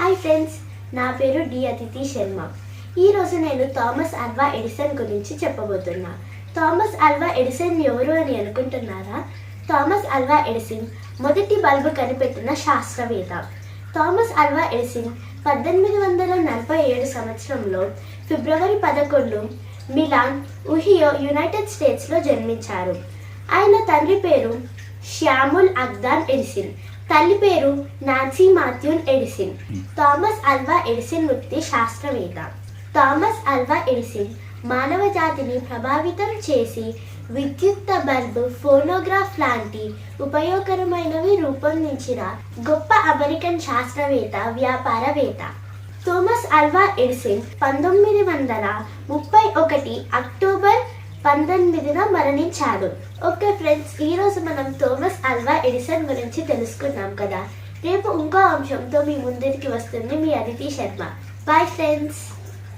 Hi friends నా పేరు D అతిథి శర్మ. ఈరోజు నేను థామస్ అల్వా ఎడిసన్ గురించి చెప్పబోతున్నా. థామస్ అల్వా ఎడిసన్ ఎవరు అని అనుకుంటున్నారా? థామస్ అల్వా ఎడిసన్ మొదటి బల్బు కనిపెట్టిన శాస్త్రవేత్త. థామస్ అల్వా ఎడిసన్ పద్దెనిమిది వందల నలభై ఏడు సంవత్సరంలో ఫిబ్రవరి పదకొండు మిలాన్ ఉహియో యునైటెడ్ స్టేట్స్లో జన్మించారు. ఆయన తండ్రి పేరు శ్యాముల్ అగ్దాన్ ఎడిసిన్. తల్లి పేరు Nancy Matthews Edison. Thomas Alva Edison వృత్తి శాస్త్రవేత్త. థామస్ అల్వా ఎడిసిన్ మానవ జాతిని ప్రభావితం చేసి విద్యుత్ బల్బు ఫోనోగ్రాఫ్ లాంటి ఉపయోగకరమైనవి రూపొందించిన గొప్ప అమెరికన్ శాస్త్రవేత్త వ్యాపారవేత్త. థోమస్ అల్వా ఎడిసిన్ పంతొమ్మిది వందల ముప్పై ఒకటి అక్టోబర్ పంతొమ్మిదిన మరణించాడు. ఓకే ఫ్రెండ్స్ ఈరోజు మనం థోమస్ అల్వా ఎడిసన్ గురించి తెలుసుకున్నాం కదా. రేపు ఇంకో అంశంతో మీ ముందుకి వస్తుంది మీ అదితి శర్మ. Bye friends